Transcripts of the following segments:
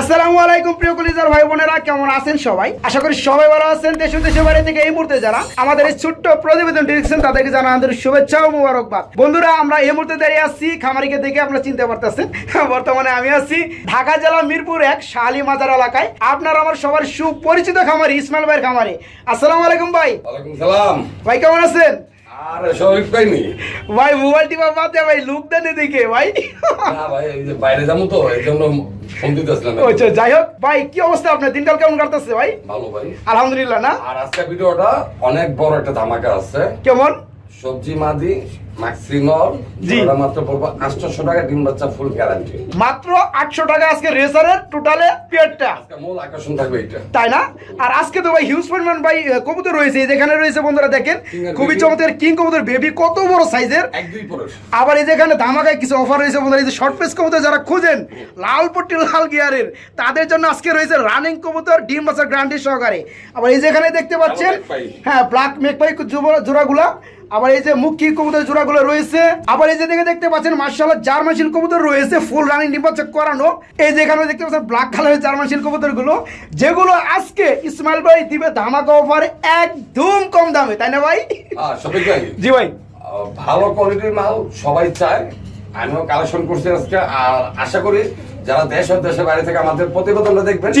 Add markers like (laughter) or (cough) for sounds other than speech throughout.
আসসালামু আলাইকুম প্রিয় কলিজার ভাই বোনেরা কেমন আছেন সবাই? আশা করি সবাই ভালো আছেন। দেশ দেশের বাইরে থেকে এই মুহূর্তে যারা আমাদের এই ছোট্ট প্রতিবেদন দেখছেন তাদেরকে জানা আমাদের শুভেচ্ছা ও মুবারকবাদ। বন্ধুরা আমরা এই মুহূর্তে দাঁড়িয়ে আসছি খামারিকে দেখে আপনারা চিনতে পারতেছেন। বর্তমানে আমি আছি ঢাকা জেলা মিরপুর এক শালি মাজার এলাকায়। আপনার আমার সবার সুপরিচিত খামারি ইসমাইল ভাইয়ের খামারি। আসসালামু আলাইকুম ভাই। ভাই কেমন আছেন? আর শরীর পাইনি? ভাই মোবাইল টিপা বাদ দে ভাই লুক দেন দেখে ভাই। না ভাই বাইরে যাব তো এই জন্য ফোন দিতেছিলাম আচ্ছা যাই হোক ভাই কি অবস্থা আপনার? দিনকাল কেমন কাটতেছে ভাই? ভালো ভাই। আলহামদুলিল্লাহ না? আর আজকে ভিডিওটা অনেক বড় একটা ধামাকা আছে। কেমন? সবজি মাদি ম্যাক্সিমল জি। মাত্র পড়ব আটশোশো টাকা ডিম বাচ্চা ফুল গ্যারান্টি মাত্র আটশো টাকা আজকে রেসারের টোটালে পেয়ারটা আজকে মূল আকর্ষণ থাকবে এটা তাই না? আর আজকে তো ভাই হিউজ পরিমাণ ভাই কবুতর রয়েছে যেখানে রয়েছে বন্ধুরা দেখেন খুবই চমৎকার কিং কবুতর বেবি কত বড় সাইজের এক দুই পরশ আবার এই যেখানে ধামাকায় কিছু অফার রয়েছে বন্ধুরা এই যে শর্ট পেস কবুতর যারা খুঁজেন লাল পট্টি লাল গিয়ারের তাদের জন্য আজকে রয়েছে রানিং কবুতর ডিম বাচ্চা গ্রান্টি সহকারে। আবার এই যেখানে দেখতে পাচ্ছেন। হ্যাঁ ব্ল্যাক মেকপাই জোড়াগুলা আবার এই যে মুখী কবুতর জোড়াগুলো রয়েছে আবার এই যে দেখে দেখতে পাচ্ছেন মার্শাল জার্মান শিল কবুতর রয়েছে ফুল রানিং নির্বাচক করানো। এই যে এখানে দেখতে পাচ্ছেন ব্ল্যাক কালারের জার্মান শিল কবুতরগুলো যেগুলো আজকে ইসমাইল ভাই দিবে ধামাকা অফারে একদম কম দামে তাই না ভাই? ভাই। জি ভাই। ভালো কোয়ালিটির মাল সবাই চায়। আমিও কালেকশন করছি আজকে আর আশা করি যারা দেশ ও দেশের বাইরে থেকে আমাদের প্রতিবেদনটা দেখবেন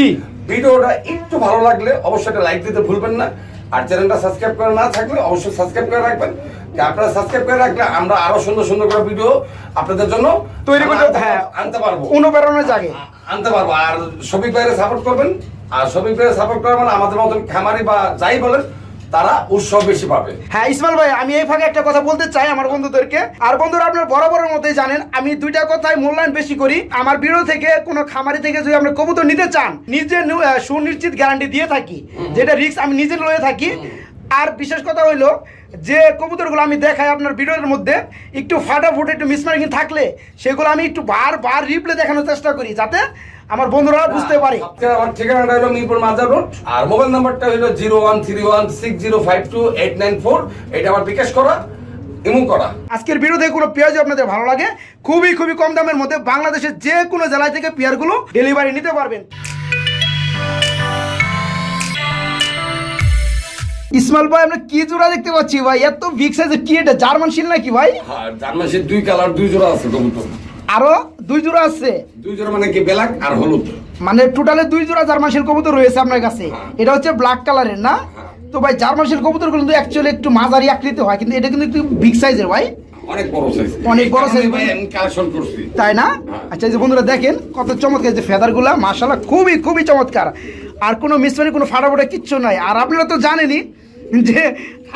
ভিডিওটা একটু ভালো লাগলে অবশ্যই একটা লাইক দিতে ভুলবেন না। আর চ্যানেলটা সাবস্ক্রাইব করে না থাকলে অবশ্যই সাবস্ক্রাইব করে রাখবেন। যে আপনারা সাবস্ক্রাইব করে রাখলে আমরা আরও সুন্দর সুন্দর করে ভিডিও আপনাদের জন্য তৈরি করতে- হ্যাঁ। আনতে পারব। অনুপ্রেরণা জাগে। আনতে পারব। আর সবই ভাইয়ের সাপোর্ট করবেন। আর সবই ভাইয়ের সাপোর্ট করবেন আমাদের মতন খামারি বা যাই বলেন তারা উৎসব বেশি পাবে। হ্যাঁ ইসমাইল ভাই আমি এই ফাঁকে একটা কথা বলতে চাই আমার বন্ধুদেরকে। আর বন্ধুরা আপনার বরাবরের মধ্যেই জানেন আমি দুইটা কথাই মূল্যায়ন বেশি করি। আমার বিরো থেকে কোনো খামারি থেকে যদি আপনি কবুতর নিতে চান নিজে সুনিশ্চিত গ্যারান্টি দিয়ে থাকি যেটা রিস্ক আমি নিজে লয়ে থাকি। আর বিশেষ কথা হইল যে কবুতরগুলো আমি দেখাই আপনার ভিডিওর মধ্যে একটু ফাটাফুটি একটু মিসমার্কিং থাকলে সেগুলো আমি একটু বার বার রিপ্লে দেখানোর চেষ্টা করি যাতে আমার বন্ধুরা বুঝতে পারে। আমার ঠিকানাটা হলো মিরপুর মাজার রোড আর মোবাইল নাম্বারটা হলো zero one three one six zero five two eight nine four. এটা আমার বিকাশ করা ইমু করা। আজকের বিরোধে কোনো পেঁয়াজ আপনাদের ভালো লাগে খুবই খুবই কম দামের মধ্যে বাংলাদেশের যে কোনো জেলায় থেকে পেঁয়াজগুলো ডেলিভারি নিতে পারবেন। ইসমাইল ভাই আমরা কি জোড়া দেখতে পাচ্ছি ভাই? এত বিগ সাইজের কি এটা? জার্মান শিল নাকি ভাই? হ্যাঁ জার্মান জার্মাসির দুই কালার দুই জোড়া আছে কবুতর আরও? দুই জোড়া আছে। দুই জোড়া মানে কি ব্ল্যাক আর হলুদ? মানে টোটালে দুই জোড়া জার্মান শিল কবুতর রয়েছে আপনার কাছে। এটা হচ্ছে ব্ল্যাক কালারের না? তো ভাই জার্মান শিল কবুতর কিন্তু অ্যাকচুয়ালি একটু মাঝারি আকৃতি হয় কিন্তু এটা কিন্তু একটু বিগ সাইজের ভাই। অনেক বড় সাইজ অনেক বড় size। কালেকশন করছি। তাই না? আচ্ছা এই যে বন্ধুরা দেখেন কত চমৎকার যে ফেদারগুলা মাশাল্লাহ খুবই খুবই চমৎকার। আর কোনো মিসমারি কোনো ফাটাফাটা কিচ্ছু নাই। আর আপনারা তো জানেনই যে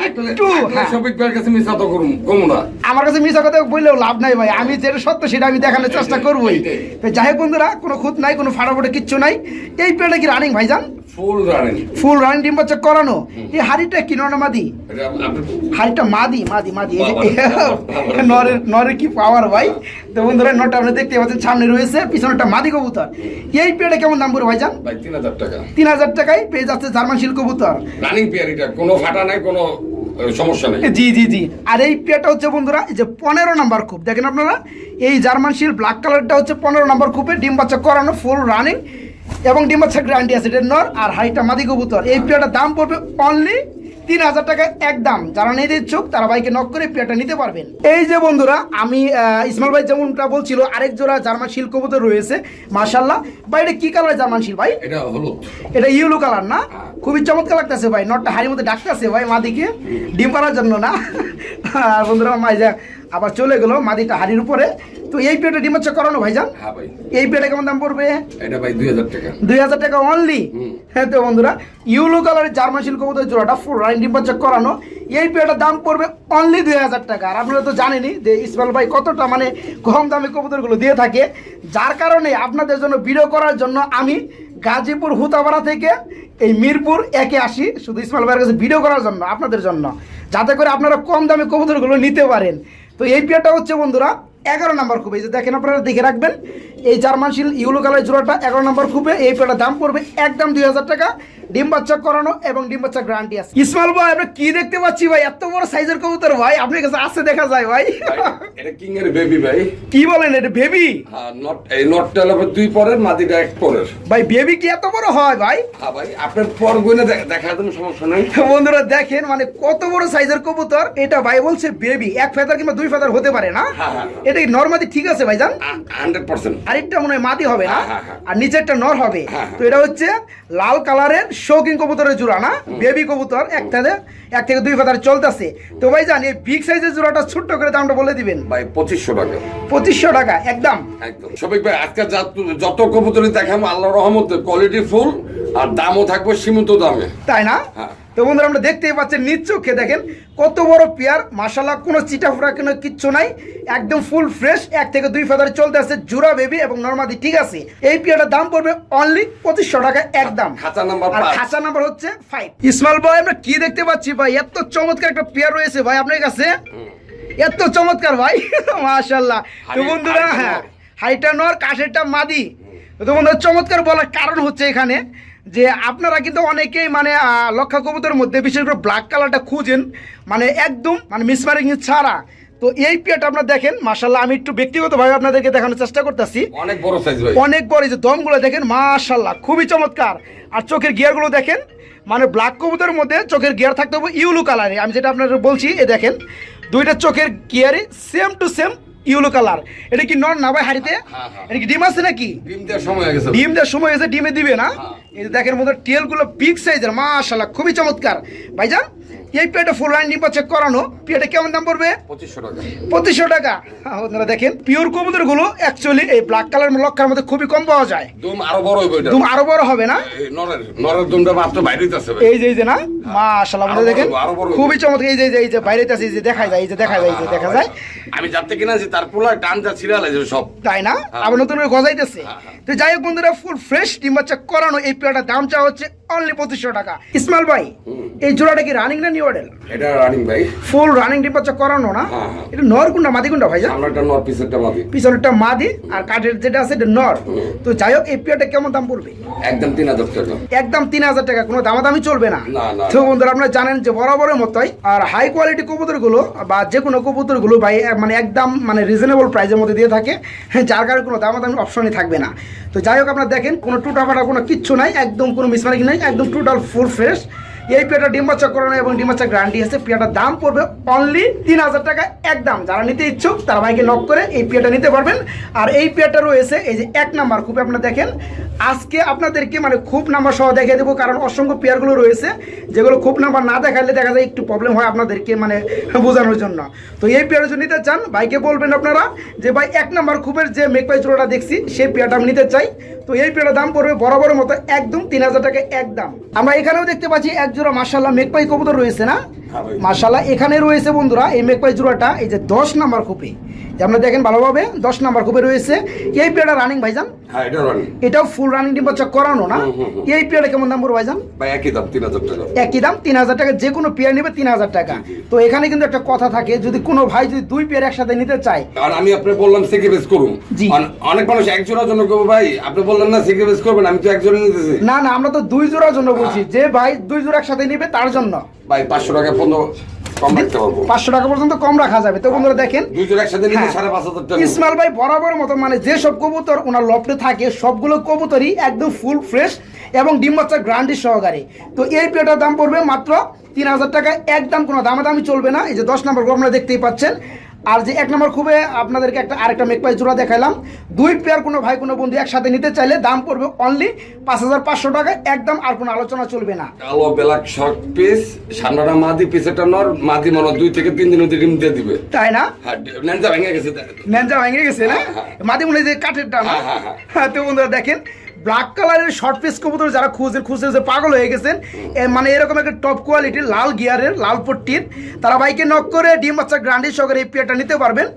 একটু হ্যাঁ, আমার কাছে মিশা কথা বললেও লাভ নাই ভাই। আমি যেটা সত্য সেটা আমি দেখানোর চেষ্টা করবোই। যাই হোক বন্ধুরা কোনো খুঁত নাই কোনো ফাটাফাটা কিচ্ছু নাই। এই প্লেটে কি রানিং ভাইজান? ফুল রানিং ফুল রানিং ডিম বাচ্চা করানো। এই হাড়িটা কি নর মাদি? হাড়িটা মাদি মাদি মাদি। নরের নরের কি পাওয়ার ভাই। তো বন্ধুরা নটা আপনি দেখতে পাচ্ছেন সামনে রয়েছে পিছনেটা মাদি কবুতর। এই পেয়ারটা কেমন দাম পড়ে ভাইজান? ভাই তিন হাজার টাকা। তিন হাজার টাকায় পেয়ে যাচ্ছে জার্মান শিল কবুতর। রানিং পেয়ার এটা কোনো ফাটা নাই কোনো জি জি জি। আর এই পেয়ারটা হচ্ছে বন্ধুরা, এই যে পনেরো নাম্বার কূপ। দেখেন আপনারা, এই জার্মান শিল ব্ল্যাক কালারটা হচ্ছে পনেরো নাম্বার কূপে। ডিম বাচ্চা করানো ফুল রানিং এবং ডিম বাচ্চা গ্যারান্টি আছে নর আর হাইটা মাদি কবুতর। এই পেয়েটার দাম পড়বে অনলি তিন হাজার টাকা একদম যারা নিতে ইচ্ছুক তারা বাইকে নক করে পেয়ারটা নিতে পারবেন। এই যে বন্ধুরা আমি ইসমাল ভাই যেমনটা বলছিল আরেক জোড়া জার্মান শিল কবুতর রয়েছে মাশাল্লাহ ভাই এটা কি কালার জার্মান শিল ভাই? এটা হলুদ। এটা ইয়েলো কালার না? খুবই চমৎকার লাগতেছে ভাই নটটা হাড়ির মধ্যে ডাকতেছে ভাই মাদিকে। ডিম পাড়ার জন্য না? (laughs) আর বন্ধুরা মাইজা আবার চলে গেলো মাদিটা হাড়ির উপরে। তো এই পেটে ডিম হচ্ছে করানো ভাইজান? হ্যাঁ ভাই। এই পেটে কেমন দাম পড়বে? এটা ভাই দুই হাজার টাকা। দুই হাজার টাকা অনলি হ্যাঁ তো বন্ধুরা ইউলো কালারের জার্মান কবুতর জোড়াটা ফুল রাইন ডিম বাচ্চা করানো। এই পেটার দাম পড়বে অনলি দুই হাজার টাকা। আর আপনারা তো জানেনই যে ইসমাইল ভাই কতটা মানে কম দামে কবুতরগুলো দিয়ে থাকে। যার কারণে আপনাদের জন্য ভিডিও করার জন্য আমি গাজীপুর হুতাপাড়া থেকে এই মিরপুর একে আসি শুধু ইসমাইল ভাইয়ের কাছে ভিডিও করার জন্য আপনাদের জন্য। যাতে করে আপনারা কম দামে কবুতরগুলো নিতে পারেন। তো এই পেয়ারটা হচ্ছে বন্ধুরা, এগারো নাম্বার খুব এই যে দেখেন আপনারা, দেখে রাখবেন, এই জার্মান শিল, ইউলো কালার জোড়াটা এগারো নাম্বার খুবে এই পেয়ারটার দাম পড়বে একদম দুই হাজার টাকা। ডিম বাচ্চা করানো এবং ডিম বাচ্চা গ্যারান্টি আছে। ইসমাইল ভাই আমরা কি দেখতে পাচ্ছি ভাই? এত বড় সাইজের কবুতর ভাই আপনার কাছে আছে দেখা যায় ভাই। ভাই, এটা কিং এর বেবি ভাই। কি বলেন এটা বেবি হ্যাঁ নট এই নটটা হলো দুই পরের মাদিটা এক পরের। ভাই বেবি কি এত বড় হয় ভাই? হ্যাঁ ভাই আপনার পর গুনে দেখা দেন সমস্যা নেই। বন্ধুরা দেখেন মানে কত বড় সাইজের কবুতর। এটা ভাই বলছে বেবি এক ফেদার কিংবা দুই ফেদার হতে পারে না। হ্যাঁ, হ্যাঁ। এটা কি নর্মাদি ঠিক আছে ভাইজান? হান্ড্রেড পার্সেন্ট আরেকটা মনে হয় মাদি হবে না? হ্যাঁ, হ্যাঁ, হ্যাঁ। আর নিচেরটা নর হবে। হ্যাঁ, তো এটা হচ্ছে লাল কালারের শৌকিং কবুতরের জোড়া না বেবি কবুতর একটাতে এক থেকে দুই ফাদার চলতেছে। তো ভাই জান এই বিগ সাইজের জোড়াটা ছোট্ট করে দামটা বলে দিবেন। ভাই পঁচিশশো টাকা। পঁচিশশো টাকা একদম। একদম। সবিক ভাই আজকে যত কবুতরি দেখাবো আল্লাহ রহমতে কোয়ালিটি ফুল আর দামও থাকবে সীমিত দামে। তাই না? হ্যাঁ। তো বন্ধুরা আমরা দেখতেই পাচ্ছেন নিজ চোখে দেখেন কত বড় পেয়ার মাসাল্লাহ কোনো চিটাফোড়া কোনো কিচ্ছু নাই একদম ফুল ফ্রেশ এক থেকে দুই ফাদার চলতে আছে জুরা বেবি এবং নর্মাদি ঠিক আছে। এই পেয়ারটার দাম পড়বে অনলি পঁচিশশো টাকা একদম। খাঁচা নাম্বার। খাঁচা নাম্বার হচ্ছে ফাইভ ইসমাইল ভাই আমরা কি দেখতে পাচ্ছি ভাই এত চমৎকার একটা পেয়ার রয়েছে ভাই আপনার কাছে। এত চমৎকার ভাই (laughs) মাশাল্লাহ তো বন্ধুরা হ্যাঁ হাইটা নর কাশেরটা মাদি। তো বন্ধুরা চমৎকার বলার কারণ হচ্ছে এখানে যে আপনারা কিন্তু অনেকেই মানে লক্ষ্য লক্ষা কবুতরের মধ্যে বিশেষ করে ব্ল্যাক কালারটা খুঁজেন। মানে একদম মানে মিসমারিং ছাড়া। তো এই পেয়ারটা আপনারা দেখেন মাশাল্লাহ আমি একটু ব্যক্তিগতভাবে আপনাদেরকে দেখানোর চেষ্টা করতেছি। অনেক বড় সাইজ ভাই। অনেক বড় এই যে দমগুলো দেখেন মাশাল্লাহ খুবই চমৎকার। আর চোখের গিয়ারগুলো দেখেন মানে ব্ল্যাক কবুতরের মধ্যে চোখের গিয়ার থাকতে হবে ইউলো কালারে আমি যেটা আপনাদের বলছি এ দেখেন দুইটা চোখের গিয়ারে same to same yellow colour এটা কি নন না ভাই হাড়িতে? হ্যাঁ, হ্যাঁ। এটা কি ডিম আছে নাকি? ডিম দেওয়ার সময় হয়ে গেছে। ডিম দেওয়ার সময় এসে ডিমে দিবে না। হ্যাঁ। এই যে দেখেন মধ্যে টেলগুলো বিগ সাইজের মাশাল্লাহ খুবই চমৎকার। ভাইজান এই পেটে ফুল লাইন ডিম চেক করানো। পেটে কেমন দাম পড়বে? পঁচিশশো টাকা। পঁচিশশো টাকা। হ্যাঁ, আপনারা দেখেন পিওর কবুতরগুলো অ্যাকচুয়ালি এই ব্ল্যাক কালার লক্ষার মধ্যে খুবই কম পাওয়া যায়। দুম আরও বড় এটা। দুম আরও বড় হবে না? নরের নরের দুমটা মাত্র বাইরে ভাই। এই যে এই যে না? মাশাআল্লাহ আরও আপনারা দেখেন। খুবই চমৎকার। এই যে এই যে- বাইরে আছে এই যে দেখা যায় এই যে দেখা যায় এই যে দেখা যায়। আমি যাতে কিনাছি তার পোলায় টান যা সব। তাই না? হ্যাঁ। আবার নতুন করে গজাইতেছে। হ্যাঁ, হ্যাঁ। তো যাই হোক বন্ধুরা ফুল ফ্রেশ ডিম বাচ্চা করানো এই পেয়ারটার দাম চাওয়া হচ্ছে অনলি পঁচিশশো টাকা। ইসমাইল ভাই এই জোড়াটা কি রানিং না নিউ মডেল এটা রানিং ভাই ফুল রানিং ডিম করানো না। হ্যাঁ, হ্যাঁ। এটা নর কোনটা? মাদি কোনটা ভাইজান? সামনেটা নর পিছেরটা মাদি। পিছনেরটা মাদি আর কাঠের যেটা আছে এটা নর। তো যাই হোক এই পেয়ারটা কেমন দাম পড়বে? একদম তিন হাজার টাকা। একদম তিন হাজার টাকা কোনো দামাদামি চলবে না। না, না, তো বন্ধুরা আপনারা জানেন যে বরাবরের মতোই আর হাই কোয়ালিটি কবুতরগুলো বা যে কোনো কবুতরগুলো ভাই মানে একদম মানে রিজনেবল প্রাইসের মধ্যে দিয়ে থাকে যার কারণে কোনো দামাদামি অপশনই থাকবে না। তো যাই হোক আপনারা দেখেন কোনো টুটা ফাটা কোনো কিচ্ছু নাই একদম কোনো মিসমার্কিং নাই একদম টোটাল ফুল ফ্রেশ এই পেয়াটা ডিম বাচ্চা করানো এবং ডিম বাচ্চা গ্যারান্টি আছে। পেয়াটার দাম পড়বে অনলি তিন হাজার টাকা একদম। যারা নিতে ইচ্ছুক, তারা ভাইকে নক করে এই পেয়ারটা নিতে পারবেন। আর এই পেয়ারটা রয়েছে, এই যে এক নাম্বার খুব আপনারা দেখেন। আজকে আপনাদেরকে মানে খুব নাম্বার সহ দেখিয়ে দেবো, কারণ অসংখ্য পেয়ারগুলো রয়েছে। যেগুলো খুব নাম্বার না দেখালে দেখা যায় একটু প্রবলেম হয় আপনাদেরকে মানে বোঝানোর জন্য। তো এই পেয়ার যদি নিতে চান, ভাইকে বলবেন আপনারা যে, ভাই, এক নাম্বার খুবের যে মেকপাই চূড়াটা দেখছি, সেই পেয়ারটা আমি নিতে চাই। তো এই পেয়ারটার দাম পড়বে বরাবরের মতো একদম তিন হাজার টাকা একদম। আমরা এখানেও দেখতে পাচ্ছি এক জোড়া মাসাল্লাহ মেঘপাই কবুতর রয়েছে না? হ্যাঁ ভাই। মার্শাল্লাহ এখানে রয়েছে বন্ধুরা এই মেকপাই জোড়াটা এই যে দশ নাম্বার খুপে। আপনারা দেখেন ভালোভাবে দশ নাম্বার খুপে রয়েছে। এই পেয়ারটা রানিং ভাইজান? হ্যাঁ এটা রানিং এটাও ফুল রানিং ডিম বাচ্চা করানো না। এই পেয়ারটা কেমন দাম পড়বে ভাইজান? ভাই একই দাম তিন হাজার টাকা। একই দাম তিন হাজার টাকা যে কোনো পেয়ার নেবে তিন হাজার টাকা। তো এখানে কিন্তু একটা কথা থাকে যদি কোনো ভাই যদি দুই পেয়ার একসাথে নিতে চায় আর আমি আপনি বললাম সেক্রিফাইস করুন। জি। অনেক মানুষ এক জোড়ার জন্য করব ভাই। আপনি বললেন না সেক্রিফাইস করবেন আমি তো এক জোড়া নিতেছি। না না আমরা তো দুই জোড়ার জন্য বলছি। যে ভাই দুই জোড়া একসাথে নিবে তার জন্য। ভাই পাঁচশো টাকা পনেরো কম রাখতে পারব। পাঁচশো টাকা পর্যন্ত কম রাখা যাবে। তো বন্ধুরা দেখেন দুই একসাথে নিলে হ্যাঁ। সাড়ে পাঁচ হাজার টাকা। ইসমাইল ভাই বরাবর মতো মানে যেসব কবুতর ওনার লফটে থাকে সবগুলো কবুতরই একদম ফুল ফ্রেশ এবং ডিম বাচ্চা গ্রান্ডি সহকারে। তো এই দাম পড়বে মাত্র তিন হাজার টাকা। একদম কোনো দামাদামি চলবে না। এই যে দশ নম্বর দেখতেই পাচ্ছেন। আর যে এক নম্বর খুবই আপনাদেরকে একটা আরেকটা মেকপাই জোড়া দেখালাম দুই পেয়ার কোনো ভাই কোনো বন্ধু একসাথে নিতে চাইলে দাম পড়বে অনলি পাঁচ হাজার পাঁচশো টাকা একদম আর কোনো আলোচনা চলবে না। কালো ব্ল্যাক শর্ট পিস সামনাটা মাদি পিছেরটা নর মাদি মনে দুই থেকে তিন দিন ডিম দিয়ে দিবে। তাই না? হ্যাঁ ন্যাংজা ভেঙে গেছে ন্যাঞ্জা ভেঙে গেছে না? হ্যাঁ, মাঝে মনে যে কাঠের না? হ্যাঁ, হ্যাঁ, হ্যাঁ। হ্যাঁ তো বন্ধুরা দেখেন ব্ল্যাক কালারের শর্ট পিস কবুতর যারা খুঁজে খুঁজে যে পাগল হয়ে গেছেন মানে এরকম একটা টপ কোয়ালিটির লাল গিয়ারের লাল পট্টির। তারা বাইকে নক করে ডিম বাচ্চা গ্রান্ডি সহকারে এই পেয়ারটা নিতে পারবেন।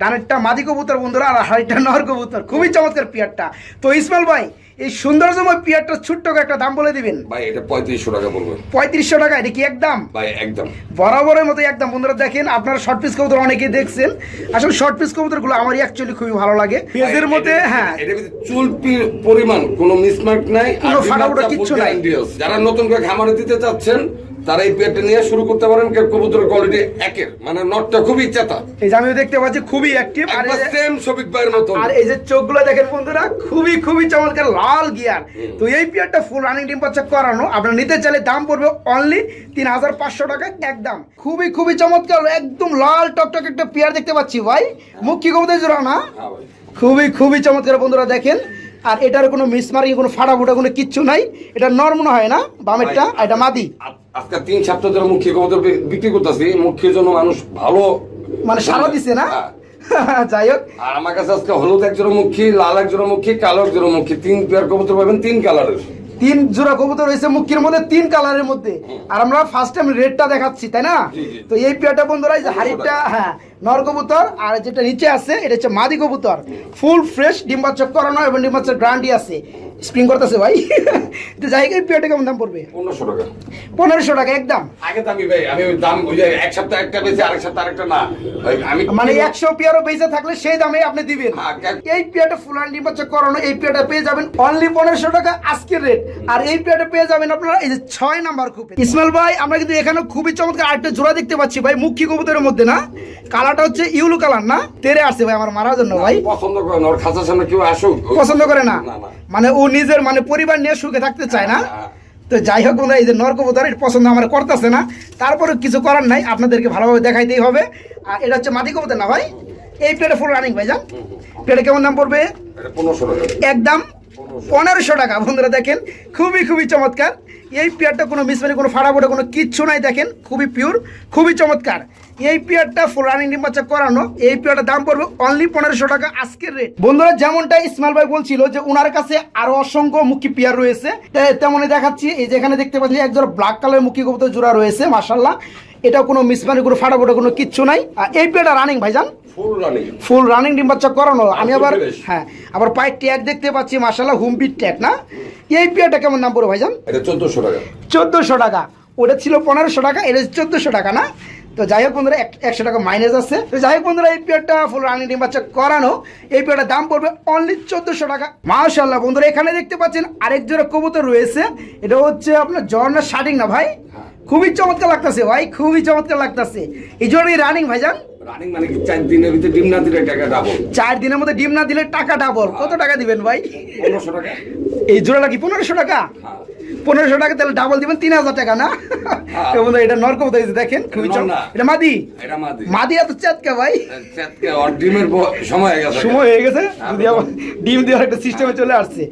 ডানেরটা মাদি কবুতর বন্ধুরা, আর হাড়িটা নর কবুতর। খুবই চমৎকার পেয়ারটা তো ইসমাইল ভাই এই সৌন্দর্যময় পিয়ারটা ছোট্ট একটা দাম বলে দিবেন। ভাই এটা পঁয়ত্রিশশো টাকা বলব। পঁয়ত্রিশশো টাকা এটা কি একদম? ভাই একদম। বরাবরের মতো একদম। বন্ধুরা দেখেন আপনারা শর্ট পিস কবুতর অনেকেই দেখছেন। আসলে শর্ট পিস কবুতরগুলো আমার অ্যাকচুয়ালি খুবই ভালো লাগে। পেজের মধ্যে হ্যাঁ। এটা চুল পরিমাণ কোনো মিসমার্ক নাই। কোনো ফাটাফুটা কিছু কিচ্ছু নাই। যারা নতুন করে খামারে দিতে চাচ্ছেন তারা এই পেটে নিয়ে শুরু করতে পারেন কে কবুতরের কোয়ালিটি একের। মানে নটটা খুবই চেতা। এই যে আমিও দেখতে পাচ্ছি খুবই অ্যাক্টিভ আর সেম শফিক ভাইয়ের মতো আর এই যে চোখগুলো দেখেন বন্ধুরা খুবই খুবই চমৎকার লাল গিয়ার তো এই পেয়ারটা ফুল রানিং ডিম বাচ্চা করানো। আপনারা নিতে চাইলে দাম পড়বে অনলি তিন হাজার পাঁচশো টাকা একদম খুবই খুবই চমৎকার একদম লাল টকটক একটা পেয়ার দেখতে পাচ্ছি ভাই। মুখ কি কবুতর জোড়া না? হ্যাঁ খুবই খুবই চমৎকার বন্ধুরা দেখেন। আর এটার কোনো মিসমারি কোনো ফাটা ফুটা কোনো কিচ্ছু নাই। এটা নর্মন হয় না বামেরটা আর এটা মাদি। আজকে তিন ছাত্র ধরে মুখ্য ক্ষমতা বিক্রি করতেছি মুখ্যের জন্য মানুষ ভালো মানে সারা দিছে না? হ্যাঁ। (laughs) যাই হোক। আর আমার কাছে আজকে হলুদ একজোড়া মুখী লাল একজোড়া মুখী কালো একজোড়া মুখী তিন পেয়ার কবুতর পাবেন তিন কালারের তিন জোড়া কবুতর রয়েছে মুখির মধ্যে তিন কালারের মধ্যে। আর আমরা ফার্স্ট টাইম রেডটা দেখাচ্ছি তাই না। তো এই পেয়ারটা বন্ধুরা এই যে হাড়িটা হ্যাঁ নর কবুতর আর যেটা নিচে আছে এটা হচ্ছে মাদি কবুতর। ফুল ফ্রেশ ডিম বাচ্চা করানো এবং ডিম বাচ্চার গ্রান্ডি আছে। স্প্রিং করতেছে ভাই। (laughs) তো যাই এই পেয়ারটা কেমন দাম পড়বে? পনেরোশো টাকা। পনেরোশো টাকা একদম। আগে আমি ভাই আমি দাম এক সপ্তাহ একটা বেশি আরেক সপ্তাহ আরেকটা না। আমি মানে একশো পেয়ারও বেঁচে থাকলে সেই দামে আপনি দিবেন। হ্যাঁ, এই পেয়ারটা ফুল ডিম বাচ্চা করানো এই পেয়ারটা পেয়ে যাবেন অনলি পনেরোশো টাকা আজকের রেট আর এই প্লেটে পেয়ে যাবেন আপনারা এই যে ছয় নাম্বার খুব ইসমাইল ভাই আমরা কিন্তু এখানে খুবই চমৎকার আরেকটা জোড়া দেখতে পাচ্ছি ভাই মুখী কবুতরের মধ্যে না? কালারটা হচ্ছে ইউলু কালার না? তেরে আসছে ভাই আমার মারার জন্য ভাই। পছন্দ করেন ওর খাঁচার সামনে কেউ আসুক। পছন্দ করে না? না, না। মানে ও নিজের মানে পরিবার নিয়ে সুখে থাকতে চায় না। তো যাই হোক বন্ধুরা এই যে নর কবুতর এটা পছন্দ আমার করতেছে না। তারপরে কিছু করার নাই আপনাদেরকে ভালোভাবে দেখাইতেই হবে। আর এটা হচ্ছে মাটি কবুতর না ভাই? এই প্লেটে ফুল রানিং ভাই যান। প্লেটে কেমন দাম পড়বে? একদম পনেরোশো টাকা, বন্ধুরা দেখেন, খুবই খুবই চমৎকার। এই পেয়ারটা কোনো মিসমানি কোনো ফাড়াফোটা কোনো কিচ্ছু নাই, দেখেন, খুবই পিওর খুবই চমৎকার। এই পেয়ারটা রানিং ডিম করানো। এই পেয়ারটার দাম পড়বে অনলি পনেরোশো টাকা আজকের রেট বন্ধুরা, যেমনটা ইসমাইল ভাই বলছিল যে ওনার কাছে আরও অসংখ্য মুখী পেয়ার রয়েছে তেমনই দেখাচ্ছি, এই যেখানে দেখতে পাচ্ছি একজোড়া ব্ল্যাক কালার মুখী কবুতর জোড়া রয়েছে মার্শাল্লাহ এটা কোনো মিসমানি কোনো ফাটাফোটা, কোনো কিচ্ছু নাই। আর এই পেয়ারটা রানিং ভাইজান। ফুল রানিং ফুল রানিং ডিম বাচ্চা করানো। আমি আবার হ্যাঁ আবার পায়ের ট্যাগ দেখতে পাচ্ছি মাসাল্লাহ হুমপির ট্যাগ না? এই পেয়ারটা কেমন দাম পড়ে ভাইজান? এটা চোদ্দশো টাকা। চোদ্দোশো টাকা। ওটা ছিল পনেরোশো টাকা এটা চোদ্দোশো টাকা না? তো যাই হোক বন্ধুরা একশো টাকা মাইনাস আছে। তো যাই হোক বন্ধুরা এই পেয়ারটা ফুল রানিং ডিম বাচ্চা করানো। এই পেয়ারটার দাম পড়বে অনলি চোদ্দোশো টাকা। মাশাল্লাহ বন্ধুরা এখানে দেখতে পাচ্ছেন আরেক জোড়া কবুতর রয়েছে। এটা হচ্ছে আপনার ঝর্ণার শার্টিং না ভাই? খুবই চমৎকার লাগতেছে ভাই খুবই চমৎকার লাগতেছে। এই জন্য রানিং ভাইজান। রানিং মানে কি চার দিনের ভিতরে ডিম না দিলে টাকা ডাবল চার দিনের মধ্যে ডিম না দিলে টাকা ডাবল কত টাকা দিবেন ভাই? পনেরোশো টাকা। এই জোড়াটা কি পনেরোশো টাকা? হ্যাঁ। পনেরোশো টাকা তাহলে ডাবল দিবেন তিন হাজার টাকা না? তো বন্ধু এটা নরক বোধ দেখেন খুবই নর এটা মাদি? এটা মাদি। মাদি এত চাতকা ভাই। চাঁদকে ওর ডিমের সময় হয়ে গেছে। সময় হয়ে গেছে। যদি আবার ডিম দেওয়ার একটা সিস্টেমে চলে আসছে।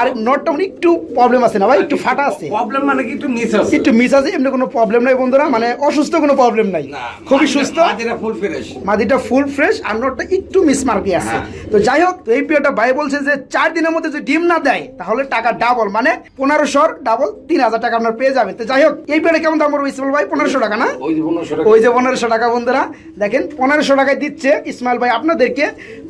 আর নটটা মানে একটু প্রবলেম আছে না ভাই? একটু ফাটা আছে। প্রবলেম মানে কি? একটু মিস আছে। একটু মিস আছে এমনি কোনো প্রবলেম নাই বন্ধুরা। মানে অসুস্থ কোনো প্রবলেম নাই। খুবই সুস্থ। মাদিরা ফুল ফ্রেশ মাদিটা ফুল ফ্রেশ আর নটটা একটু মিসমার্কি আছে। হ্যাঁ। তো যাই হোক তো এই পিরিয়ডটা ভাই বলছে যে চার দিনের মধ্যে যদি ডিম না দেয় তাহলে টাকা ডাবল মানে পনেরোশোর ডাবল তিন হাজার টাকা আপনার পেয়ে যাবেন। তো যাই হোক এই পিরিয়ডে কেমন দাম পড়বে ইসমাইল ভাই পনেরোশো টাকা না? ওই যে পনেরোশো টাকা। বন্ধুরা। দেখেন পনেরোশো টাকায় দিচ্ছে ইসমাইল ভাই। আপনাদেরকে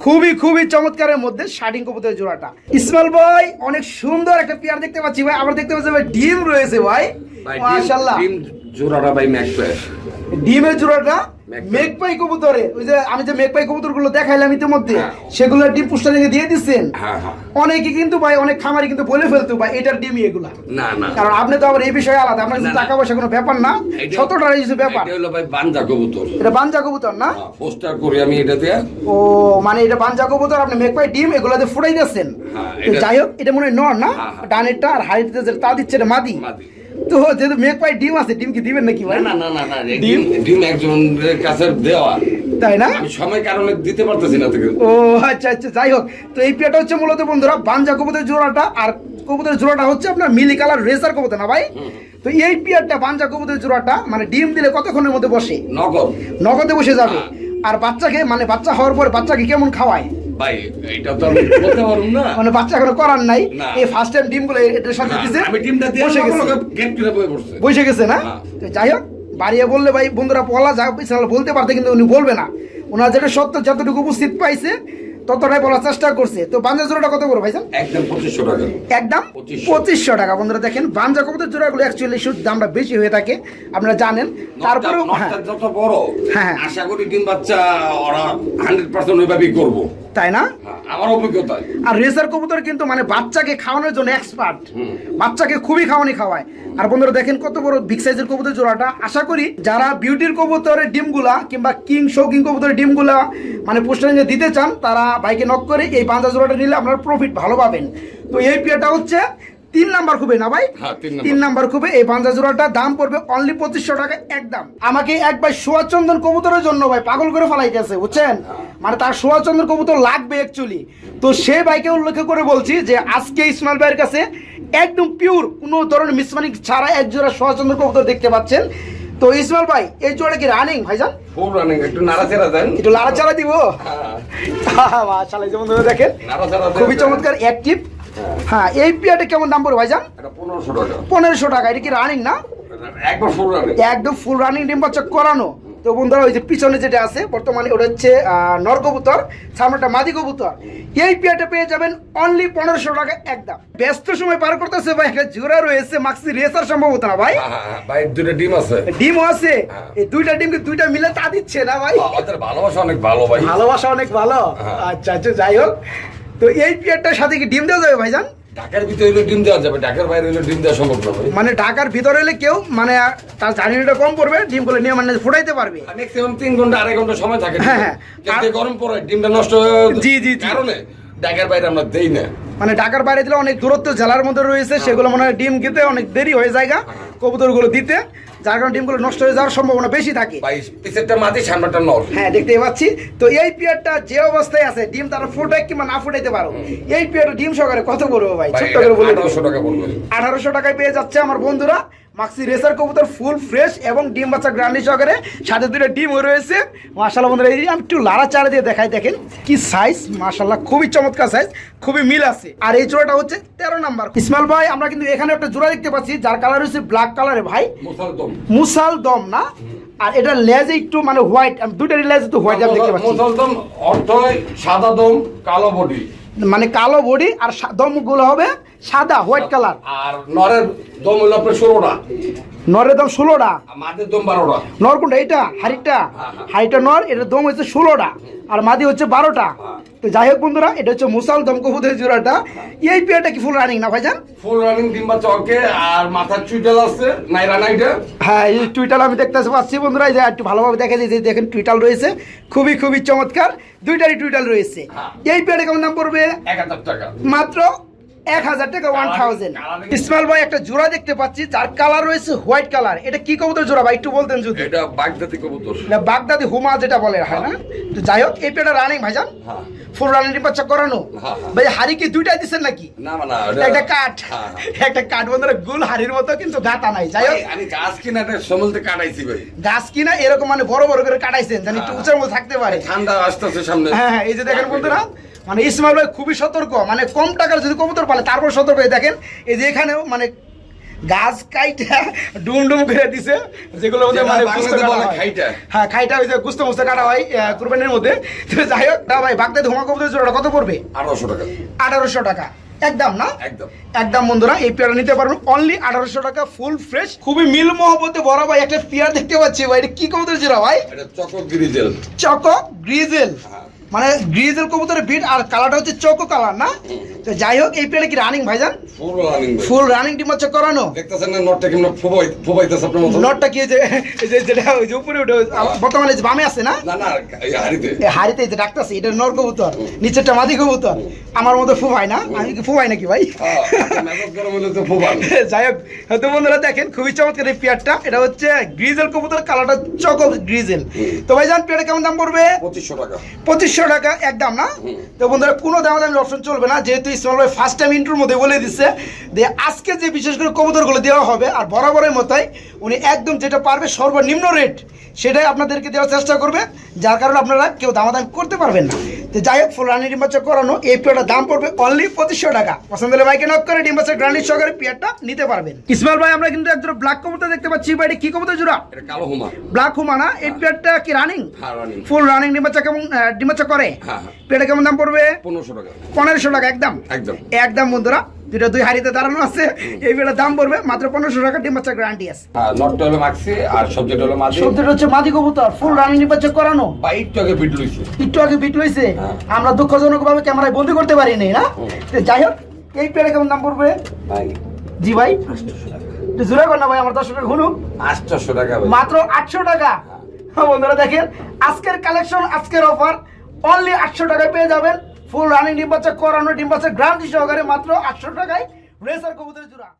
খুবই খুবই চমৎকারের মধ্যে শার্টিং কবুতরের জোড়াটা। ইসমাইল ভাই অনেক সুন্দর একটা পেয়ার দেখতে পাচ্ছি ভাই। আবার দেখতে পাচ্ছি ভাই ডিম রয়েছে ভাই। মাশাল্লাহ ডিম জোড়াটা ভাই ম্যাক ডিমের জোড়াটা মেঘপাই। কবুতরে ওই যে আমি যে মেঘপাই কবুতরগুলো দেখাইলাম ইতিমধ্যে হ্যাঁ। সেগুলো ডিম দিয়ে দিচ্ছেন হ্যাঁ হ্যাঁ অনেকে কিন্তু ভাই অনেক খামারি কিন্তু বলে ফেলতো ভাই এটার ডিমই এগুলা না না কারণ আপনি তো আবার এই বিষয়ে আলাদা আপনার কাছে। টাকা পয়সা কোনো ব্যাপার না কিছু ব্যাপার এটা হলো ভাই বাঞ্জা কবুতর এটা বাঞ্জা কবুতর না পোস্টার করি আমি এটা দিয়ে ও মানে এটা বাঞ্জা কবুতর আপনি মেঘপাই ডিম এগুলাতে ফুটাই দিচ্ছেন যাই হোক এটা মনে হয় নর না। ডানেরটা আর হাইটতে যেটা তা দিচ্ছে এটা মাদি মাদি। তো যেহেতু মেঘপাই ডিম আছে ডিম কি দিবেন নাকি না ভাই? না না না না ডিম? ডিম একজনের কাছে দেওয়া। তাই না? সময় কারণে দিতে পারতেছি না থেকে ও আচ্ছা আচ্ছা যাই হোক। তো এই পেয়ারটা হচ্ছে মূলত বন্ধুরা বাঞ্জা কবুতরের জোড়াটা আর কবুতরের জোড়াটা হচ্ছে আপনার মিলি কালার রেসার কবুতর না ভাই? তো এই পেয়ারটা বাঞ্জা কবুতরের জোড়াটা মানে ডিম দিলে কতক্ষণের মধ্যে বসে? নগদ। নগদে বসে যাবে। আর বাচ্চাকে মানে বাচ্চা হওয়ার পর বাচ্চাকে কেমন খাওয়ায়? ভাই এটা তো আমি বলতে না। মানে বাচ্চা এখনও করার নাই। এই ফার্স্ট টাইম ডিমগুলো এটার সাথে দিছে। আমি ডিমটা দিয়ে বসে গেছে। গেট বসে পড়ছে। বসে গেছে না। তো যাই হোক বাড়িয়ে বললে ভাই বন্ধুরা বলা যা বলতে পারতে কিন্তু উনি বলবে না। ওনার যেটা সত্য যতটুকু উপস্থিত পাইছে ততটাই বলার চেষ্টা করছে। তো বাঞ্জা জোড়াটা কত করে ভাইজান? একদম পঁচিশশো টাকা। একদম পঁচিশশো। টাকা। বন্ধুরা দেখেন বাঞ্জা কবুতর জোড়াগুলো অ্যাকচুয়ালি সুদ দামটা বেশি হয়ে থাকে আপনারা জানেন। তারপরেও হ্যাঁ। যত বড় হ্যাঁ। আশা করি ডিম বাচ্চা ওরা হান্ড্রেড পার্সেন্ট ওইভাবেই করব। তাই না? হ্যাঁ, আমার অভিজ্ঞতায় আর রেসার কবুতর কিন্তু মানে বাচ্চাকে খাওয়ানোর জন্য এক্সপার্ট বাচ্চাকে খুবই খাওয়ানি খাওয়ায়। আর বন্ধুরা দেখেন কত বড় বিগ সাইজের কবুতর জোড়াটা। আশা করি যারা বিউটির কবুতরের ডিমগুলা কিংবা কিং শৌকিং কবুতরের ডিমগুলা মানে পোস্টারিংয়ে দিতে চান তারা বাইকে নক করে এই পাঁচা জোড়াটা নিলে আপনারা প্রফিট ভালো পাবেন। তো এই পেয়ারটা হচ্ছে তিন নাম্বার খুবই না ভাই? হ্যাঁ, তিন নাম্বার। খুবই এই পাঞ্জা জোড়াটা দাম পড়বে অনলি পঁচিশশো টাকা একদম। আমাকে একবার সোয়াচন্দন কবুতরের জন্য ভাই পাগল করে ফেলাইতেছে বুঝছেন? মানে তার সোয়াচন্দন কবুতর লাগবে অ্যাকচুয়ালি তো সে বাইকে উল্লেখ করে বলছি যে আজকে ইসমাইল ভাইয়ের কাছে একদম পিওর কোনো ধরনের মিসমানিক ছাড়া এক জোড়া সোয়াচন্দন কবুতর দেখতে পাচ্ছেন। তো ইসমাল ভাই এই জোড়া কি রানিং ভাইজান? খুব রানিং একটু নাড়াচাড়া দেন। একটু নাড়াচাড়া দিব? হ্যাঁ, মাশাআল্লাহ যেমন ধরে দেখেন খুবই চমৎকার অ্যাক্টিভ হ্যাঁ এই পিয়াটা কেমন দাম পড়বে ভাইজান? এটা পনেরোশো টাকা। পনেরোশো টাকা এটা কি রানিং না? একদম ফুল রানিং একদম ফুল রানিং ডিম বাচ্চা করানো। তো বন্ধুরা ওই যে পিছনে যেটা আছে বর্তমানে ওটা হচ্ছে নর কবুতর সামনেটা মাদি কবুতর এই পেয়ারটা পেয়ে যাবেন অনলি পনেরোশো টাকা একদম। ব্যস্ত সময় পার করতেছে ভাই একটা জোড়া রয়েছে মাক্সি রেসার সম্ভবত না ভাই? হ্যাঁ, হ্যাঁ, ভাই দুটো ডিম আছে। ডিমও আছে। হ্যাঁ। এই দুইটা ডিমকে দুইটা মিলে তা দিচ্ছে না ভাই? ওদের ভালোবাসা অনেক ভালো ভাই। ভালোবাসা অনেক ভালো। আচ্ছা আচ্ছা যাই হোক। তো এই পেয়ারটার সাথে কি ডিম দেওয়া যাবে ভাইজান? ঢাকার ভিতরে হইলে ডিম দেওয়া যাবে ঢাকার বাইরে হইলে ডিম দেওয়া সম্ভব না মানে ঢাকার ভিতরে এলে কেউ মানে তার জার্নিটা কম পড়বে ডিমগুলো নিয়ে মানে ফুটাইতে পারবে ম্যাক্সিমাম তিন ঘণ্টা আড়াই ঘণ্টা সময় থাকে হ্যাঁ, হ্যাঁ। গরম পড়ে ডিমটা নষ্ট হয়ে জি, জি। কারণে ঢাকার বাইরে আমরা দেই না। মানে ঢাকার বাইরে দিলে অনেক দূরত্ব জেলার মধ্যে রয়েছে সেগুলো মনে হয় ডিম খেতে অনেক দেরি হয়ে যায় কবুতরগুলো দিতে যার কারণে ডিমগুলো নষ্ট হয়ে যাওয়ার সম্ভাবনা বেশি থাকে। ভাই পিছেরটা মাটি সামনেটা নর। হ্যাঁ দেখতে পাচ্ছি। তো এই পিয়ারটা যে অবস্থায় আছে ডিম তারা ফুটাই কিংবা না ফুটাইতে পারো। এই পিয়ারটা ডিম সহকারে কত বলব ভাই? ছোট্ট করে বলে দিন। আঠারোশো টাকা পড়বে। আঠারোশো টাকায় পেয়ে যাচ্ছে আমার বন্ধুরা। মাক্সি রেসার কবুতর ফুল ফ্রেশ এবং ডিম বাচ্চা গ্রান্ডি সহকারে সাথে দুটো ডিমও রয়েছে। মাশাল্লাহ বন্ধুরা এই আমি একটু লাড়া চাড়া দিয়ে দেখাই দেখেন কি সাইজ মাশাল্লাহ খুবই চমৎকার সাইজ খুবই মিল আছে। আর এই জোড়াটা হচ্ছে তেরো নাম্বার। ইসমাইল ভাই আমরা কিন্তু এখানে একটা জোড়া দেখতে পাচ্ছি যার কালার হচ্ছে ব্ল্যাক কালারে ভাই। মুসাল দম। না? আর এটা লেজে একটু মানে হোয়াইট দুইটারই লেজ একটু হোয়াইট আমি দেখতে পাচ্ছি। মুসলদম অর্থই সাদা দম কালো বডি। মানে কালো বডি আর দমগুলো হবে সাদা হোয়াইট কালার আর নরের দম হলো আপনার ষোলোটা। নরের দম ষোলোটা? মাদের দম বারোটা। নর কোনটা? এটা হাড়িটা? হ্যাঁ, হ্যাঁ। হাড়িটা নর এটার দম হচ্ছে ষোলোটা। আর মাদি হচ্ছে বারোটা। হ্যাঁ। তো যাই হোক বন্ধুরা এটা হচ্ছে মুসাল দম কবুতরের জোড়াটা। এই পেয়ারটা কি ফুল রানিং না ভাইজান? ফুল রানিং ডিম্বা চকে আর মাথার চুইটাল আছে নাইরা নাইটা। হ্যাঁ এই টুইটাল আমি দেখতে পাচ্ছি বন্ধুরা এই যে একটু ভালোভাবে দেখা যায় যে দেখেন টুইটাল রয়েছে। খুবই খুবই চমৎকার দুইটারই টুইটাল রয়েছে। এই পেয়ারটা কেমন দাম পড়বে? এক হাজার টাকা। মাত্র এক হাজার টাকা ওয়ান থাউজেন্ড ইসমাইল ভাই একটা জোড়া দেখতে পাচ্ছি যার কালার রয়েছে হোয়াইট কালার। এটা কি কবুতর জোড়া ভাই একটু বলতেন যদি। এটা বাগদাতি কবুতর। না, বাগদাদি হুমা যেটা বলে হয় না? তো যাই হোক এই পেটা রানিং ভাইজান। হ্যাঁ। ফুল রানিং বাচ্চা করানো? হ্যাঁ, হ্যাঁ। ভাই হাড়ি কি দুইটাই দিচ্ছেন নাকি? না না, একটা কাঠ। হ্যাঁ। একটা কাঠ বন্ধুরা গুল হাড়ির মতো কিন্তু গাতা নাই। যাই হোক। আমি গাছ কিনা সমলতে কাটাইছি ভাই। গাছ কিনা এরকম মানে বড় বড় করে কাটাইছেন জানি একটু উঁচার মধ্যে থাকতে পারে। ঠান্ডা আসতেছে সামনে। হ্যাঁ হ্যাঁ এই যে দেখেন বন্ধুরা মানে ইসমাইল ভাই খুবই সতর্ক মানে কম টাকার যদি কবুতর পালে তারপর সতর্ক হয়ে দেখেন এই যে এখানেও মানে গাছ কাইটা ডুম ডুম করে দিছে যেগুলো মধ্যে মানে হয়। খাইটা। হ্যাঁ যে গুস্ত মুস্ত কাটা হয় কুরবানির মধ্যে। তো যাই হোক না ভাই বাগদাদ হুমা কবুতর জোড়াটা কত পড়বে? আঠারোশো টাকা। আঠারোশো টাকা। একদম না? একদম। একদম বন্ধুরা এই পেয়ারা নিতে পারবেন অনলি আঠারোশো টাকা ফুল ফ্রেশ খুবই মিল মহব্বতে বড় ভাই একটা পেয়ার দেখতে পাচ্ছি ভাই এটা কি কবুতর জোড়া ভাই? এটা চকো গ্রিজেল। Choco grizzle. হ্যাঁ। মানে গ্রিজেল কবুতরের বিট আর কালারটা হচ্ছে চকো কালার না? তো যাই হোক এই পেয়ারে কি রানিং ভাইজান? Full running full running team হচ্ছে করানো। দেখতেছেন না নটটা কেমন ফোবাই ফোবাইতেছে আপনার মতো? নটটা কি যে এই যে যেটা ওই যে উপরে ওঠে বর্তমানে যে বামে আছে না? না না এই হাড়িতে। এই হাড়িতে যে ডাক্তার আছে এটা নর কবুতর নিচেরটা মাদি কবুতর। আমার মতো ফুভাই না? আমি কি ফুভাই নাকি ভাই? হ্যাঁ, আপনার গরম হলে তো ফোবান (laughs) যাই হোক তো বন্ধুরা দেখেন খুবই চমৎকার এই পেয়ারটা। এটা হচ্ছে গ্রিজেল কবুতর কালারটা চকো গ্রিজেল। তো ভাই জান পেয়ারটা কেমন দাম পড়বে? পঁচিশশো টাকা। পঁচিশশো টাকা একদম না? তো বন্ধুরা কোনো দামাদামি অপশন চলবে না। যেহেতু ইসমাল ভাই ফার্স্ট টাইম ইন্টুর মধ্যে বলে দিচ্ছে যে আজকে যে বিশেষ করে কবুতরগুলো দেওয়া হবে আর বরাবরের মতোই উনি একদম যেটা পারবে সর্বনিম্ন রেট সেটাই আপনাদেরকে দেওয়ার চেষ্টা করবে যার কারণে আপনারা কেউ দামাদামি করতে পারবেন না। তো যাই হোক ফুল রানি ডিম বাচ্চা করানো এই পেয়ারটার দাম পড়বে অনলি পঁচিশশো টাকা। পছন্দ হলে বাইকে নক করে ডিম বাচ্চা গ্রানির সহকারে পেয়ারটা নিতে পারবেন। ইসমাইল ভাই আমরা কিন্তু একজন ব্ল্যাক কবুতর দেখতে পাচ্ছি। ভাই কি কবুতর জোড়া? এটা কালো হুমা। ব্ল্যাক হুমা না? এই পেয়ারটা কি রানিং হ্যাঁ ফুল রানিং ডিম বাচ্চা কেমন আহ, ডিম বাচ্চা করে? হ্যাঁ হ্যাঁ। পেয়ারটা কেমন দাম পড়বে? পনেরোশো টাকা। পনেরোশো টাকা একদম? একদম। একদম বন্ধুরা দুটো দুই হাড়িতে দাঁড়ানো আছে। এই পেয়ারটার দাম পড়বে মাত্র পনেরোশো টাকা ডিম বাচ্চা গ্যারান্টি আছে। হ্যাঁ নটটা হলো মাক্সি আর সবজেক্ট হলো মাঝি সবজিটা হচ্ছে মাদি কবুতর ফুল রানিং ডিম বাচ্চা করানো। বাইক টকে বিট লইছে। একটু আগে বিট লইছে। হ্যাঁ। আমরা দুঃখজনক ভাবে ক্যামেরায় বন্দি করতে পারিনি না? যাই হোক এই পেয়ারে কেমন দাম পড়বে? ভাই। জি ভাই। একটু জোরে কর না ভাই আমার দশ দর্শকের শুনুক আটশোশো টাকা মাত্র আটশো টাকা। হ্যাঁ, বন্ধুরা দেখেন আজকের কালেকশন আজকের অফার অনলি আটশো টাকায় পেয়ে যাবেন। ফুল রানিং ডিম বাচ্চা করানো ডিম বাচ্চা গ্রাম সহকারে মাত্র আটশো টাকায় রেসার কবুতরের জোড়া।